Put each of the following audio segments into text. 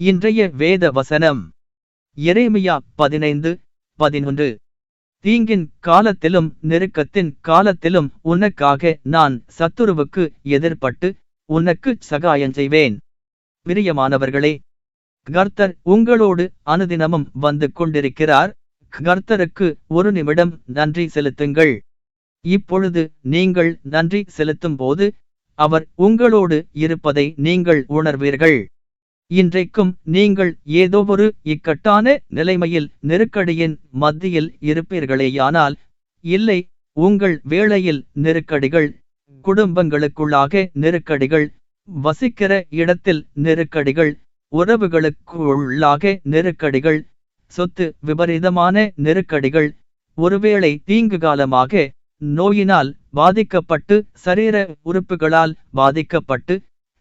இன்றைய வேத வசனம். எரேமியா பதினைந்து பதினொன்று. தீங்கின் காலத்திலும் நெருக்கத்தின் காலத்திலும் உனக்காக நான் சத்துருவுக்கு எதிர்பட்டு உனக்கு சகாயம் செய்வேன். பிரியமானவர்களே கர்த்தர் உங்களோடு அனுதினமும் வந்து கொண்டிருக்கிறார். கர்த்தருக்கு ஒரு நிமிடம் நன்றி செலுத்துங்கள். இப்பொழுது நீங்கள் நன்றி செலுத்தும் போது அவர் உங்களோடு இருப்பதை நீங்கள் உணர்வீர்கள். இன்றைக்கும் நீங்கள் ஏதோ ஒரு இக்கட்டான நிலைமையில் நெருக்கடியின் மத்தியில் இருப்பீர்களேயானால் இல்லை உங்கள் வேளையில் நெருக்கடிகள் குடும்பங்களுக்குள்ளாக நெருக்கடிகள் வசிக்கிற இடத்தில் நெருக்கடிகள் உறவுகளுக்குள்ளாக நெருக்கடிகள் சொத்து விபரீதமான நெருக்கடிகள் ஒருவேளை தீங்கு காலமாக நோயினால் பாதிக்கப்பட்டு சரீர உறுப்புகளால் பாதிக்கப்பட்டு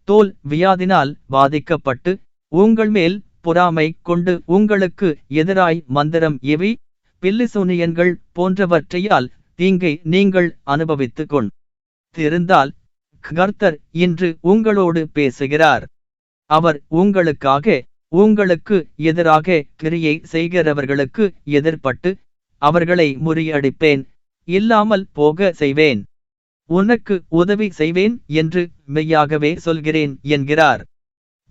தோல் வியாதினால் பாதிக்கப்பட்டு உங்கள் மேல் பொறாமை கொண்டு உங்களுக்கு எதிராய் மந்திரம் எவி பில்லிசூனியன்கள் போன்றவற்றையால் தீங்கை நீங்கள் அனுபவித்துக் கொண்டிருந்தால் கர்த்தர் இன்று உங்களோடு பேசுகிறார். அவர் உங்களுக்காக உங்களுக்கு எதிராக கிரியை செய்கிறவர்களுக்கு எதிர்ப்பட்டு அவர்களை முறியடிப்பேன். இல்லாமல் போக செய்வேன். உனக்கு உதவி செய்வேன் என்று மெய்யாகவே சொல்கிறேன் என்கிறார்.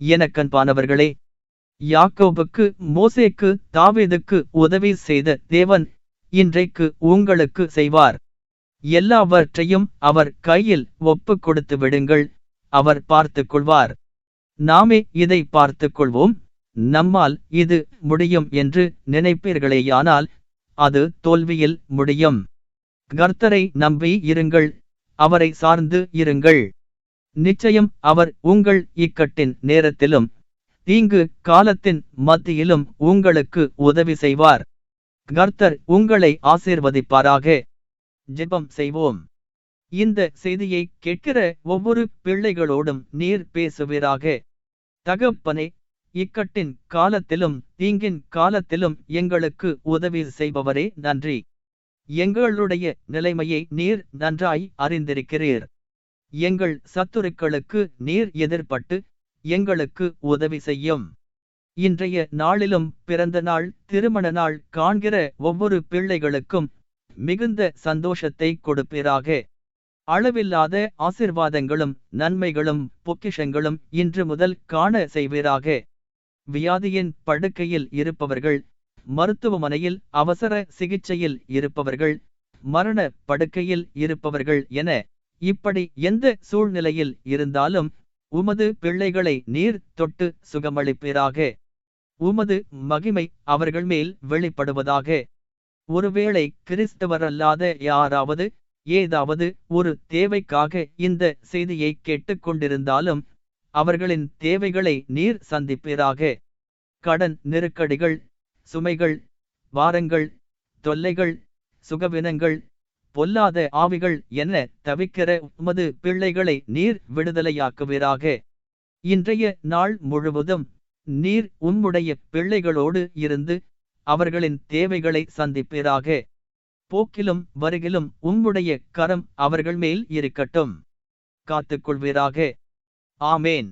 எனக்கன்பானவர்களே யாக்கோபுக்கு மோசேக்கு தாவீதுக்கு உதவி செய்த தேவன் இன்றைக்கு உங்களுக்கு செய்வார். எல்லாவற்றையும் அவர் கையில் ஒப்பு கொடுத்து விடுங்கள் அவர் பார்த்துக் கொள்வார் நாமே இதை பார்த்துக் கொள்வோம் நம்மால் இது முடியும் என்று நினைப்பீர்களேயானால் அது தோல்வியில் முடியும். கர்த்தரை நம்பி இருங்கள் அவரை சார்ந்து இருங்கள். நிச்சயம் அவர் உங்கள் இக்கட்டின் நேரத்திலும் தீங்கு காலத்தின் மத்தியிலும் உங்களுக்கு உதவி செய்வார். கர்த்தர் உங்களை ஆசீர்வதிப்பாராக. ஜெபம் செய்வோம். இந்த செய்தியை கேட்கிற ஒவ்வொரு பிள்ளைகளோடும் நீர் பேசுவீராக. தகப்பனே இக்கட்டின் காலத்திலும் தீங்கின் காலத்திலும் எங்களுக்கு உதவி செய்பவரே நன்றி. எங்களுடைய நிலைமையை நீர் நன்றாய் அறிந்திருக்கிறீர். எங்கள் சத்துருக்களுக்கு நீர் எதிர்ப்பட்டு எங்களுக்கு உதவி செய்யும். இன்றைய நாளிலும் பிறந்த நாள் திருமண நாள் காண்கிற ஒவ்வொரு பிள்ளைகளுக்கும் மிகுந்த சந்தோஷத்தை கொடுப்பீராக. அளவில்லாத ஆசிர்வாதங்களும் நன்மைகளும் பொக்கிஷங்களும் இன்று முதல் காண செய்வீராக. வியாதியின் படுக்கையில் இருப்பவர்கள் மருத்துவமனையில் அவசர சிகிச்சையில் இருப்பவர்கள் மரண படுக்கையில் இருப்பவர்கள் என இப்படி எந்த சூழ்நிலையில் இருந்தாலும் உமது பிள்ளைகளை நீர் தொட்டு சுகமளிப்பீராக. உமது மகிமை அவர்கள் மேல் வெளிப்படுவதாக. ஒருவேளை கிறிஸ்தவரல்லாத யாராவது ஏதாவது ஒரு தேவைக்காக இந்த செய்தியை கேட்டுக்கொண்டிருந்தாலும் அவர்களின் தேவைகளை நீர் சந்திப்பீராக. கடன் நெருக்கடிகள் சுமைகள் வாரங்கள் தொல்லைகள் சுகவினங்கள் பொல்லாத ஆவிகள் என தவிக்கிற உமது பிள்ளைகளை நீர் விடுதலையாக்குவீராக. இன்றைய நாள் முழுவதும் நீர் உம்முடைய பிள்ளைகளோடு இருந்து அவர்களின் தேவைகளை சந்திப்பீராக. போக்கிலும் வருகிலும் உம்முடைய கரம் அவர்கள் மேல் இருக்கட்டும். காத்துக்கொள்வீராக. ஆமேன்.